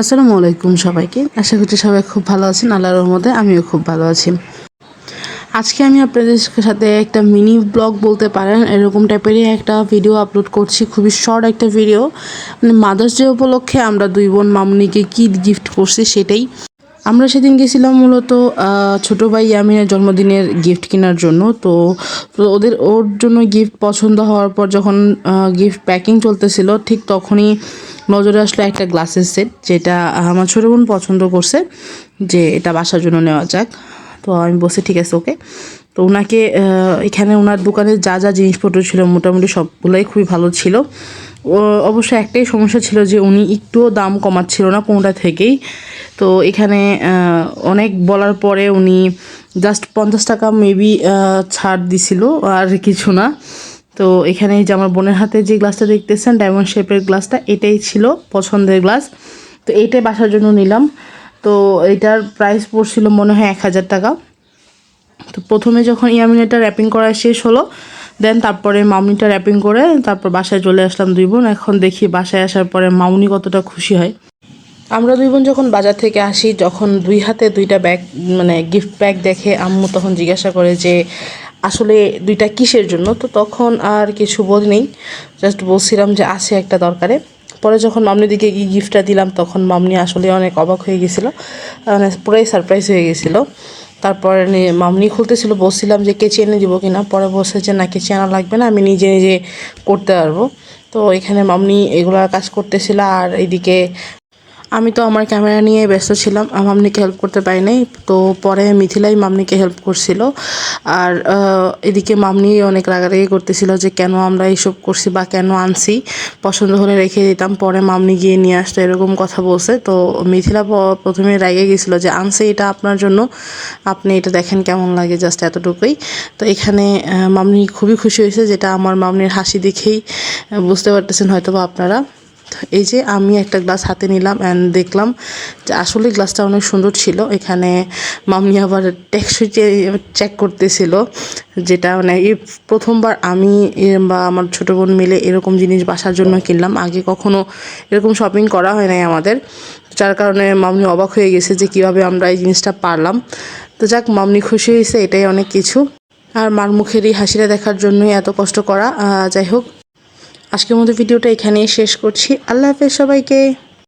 আসসালামু আলাইকুম সবাইকে। আশা করছি সবাই খুব ভালো আছেন, আল্লাহর রহমতে আমিও খুব ভালো আছি। আজকে আমি আপনাদের সাথে একটা মিনি ব্লগ বলতে পারেন, এরকম টাইপেরই একটা ভিডিও আপলোড করছি, খুবই শর্ট একটা ভিডিও মানে মাদার্স ডে উপলক্ষে আমরা দুই বোন মামনিকে কী গিফট করছি সেটাই আমরা সেদিন গেছিলাম মূলত ছোটো ভাই ইয়ামিনের জন্মদিনের গিফট কেনার জন্য। তো ওদের, ওর জন্য গিফট পছন্দ হওয়ার পর যখন গিফট প্যাকিং চলতেছিল, ঠিক তখনই নজরে আসলো একটা গ্লাসের সেট যেটা আমার ছোটো বোন পছন্দ করছে, যে এটা বাসার জন্য নেওয়া যাক। তো আমি বসে ঠিক আছে ওকে তো ওনাকে এখানে ওনার দোকানে যা যা জিনিসপত্র ছিল, মোটামুটি সবগুলোই খুবই ভালো ছিল। অবশ্য একটাই সমস্যা ছিল যে উনি একটুও দাম কমাচ্ছিল না কোনোটা থেকেই। তো এখানে অনেক বলার পরে উনি জাস্ট পঞ্চাশ টাকা মেবি ছাড় দিছিল আর কিছু না। তো এখানে যে আমার বোনের হাতে যে গ্লাসটা দেখতেছেন ডায়মন্ড শেপের গ্লাসটা এটাই ছিল পছন্দের গ্লাস তো এইটাই বাসার জন্য নিলাম। তো এটার প্রাইস পড়ছিল মনে হয় এক হাজার টাকা। তো প্রথমে যখন ইয়ামিনেটা র্যাপিং করা শেষ হলো দেন তারপরে মামনিটা র্যাপিং করে তারপর বাসায় চলে আসলাম দুই বোন। এখন দেখি বাসায় আসার পরে মামনি কতটা খুশি হয়। আমরা দুই বোন যখন বাজার থেকে আসি, যখন দুই হাতে দুইটা ব্যাগ মানে গিফট ব্যাগ দেখে আম্মু তখন জিজ্ঞাসা করে যে, আসলে দুইটা কিসের জন্য? তো তখন আর কিছু বোধ নেই। জাস্ট বলছিলাম যে, আছে একটা দরকারে। পরে যখন মামনি দিকে গিয়ে গিফটটা দিলাম, তখন মামনি আসলে অনেক অবাক হয়ে গেছিল। মানে পুরাই সারপ্রাইজ হয়ে গেছিল। তারপরে মামনি খুলতেছিল, বলছিলাম যে কেচি এনে দিব কিনা? পরে বলছে যে, না কেচি আনা লাগবে না, আমি নিজে নিজে করতে পারব। তো এখানে মামনি এগুলার কাজ করতেছিল আর এইদিকে আমি তো আমার ক্যামেরা নিয়ে ব্যস্ত ছিলাম মামনিকে হেল্প করতে পারি নাই তো পরে মিথিলাই মামনিকে হেল্প করছিল। আর এদিকে মামনি অনেক রাগারাগি করতেছিল যে কেন আমরা এইসব করছি বা কেন আনছি, পছন্দ হলে রেখে দিতাম, পরে মামনি গিয়ে নিয়ে আসতো এরকম কথা বলছে। তো মিথিলা প্রথমে রেগে গেছিল যে আনছে এটা আপনার জন্য, আপনি এটা দেখেন কেমন লাগে জাস্ট এতটুকুই। তো এখানে মামনি খুবই খুশি হয়েছে যেটা আমার মামনির হাসি দেখেই বুঝতে পারতেছেন হয়তো বা আপনারা। এই যে আমি একটা গ্লাস হাতে নিলাম অ্যান্ড দেখলাম যে আসলে গ্লাসটা অনেক সুন্দর ছিল। এখানে মামনি আবার টেকসই চেক করতেছিল যেটা মানে এই প্রথমবার আমি বা আমার ছোটো বোন মিলে এরকম জিনিস বাসার জন্য কিনলাম। আগে কখনো এরকম শপিং করা হয় নাই আমাদের। যার কারণে মামনি অবাক হয়ে গেছে যে কীভাবে আমরা এই জিনিসটা পারলাম। তো যাক মামনি খুশি হয়েছে, এটাই অনেক কিছু। আর মার মুখের এই হাসিটা দেখার জন্যই এত কষ্ট করা। যাই হোক আজকের মতো ভিডিওটা এখানেই শেষ করছি। আল্লাহ হাফেজ সবাইকে।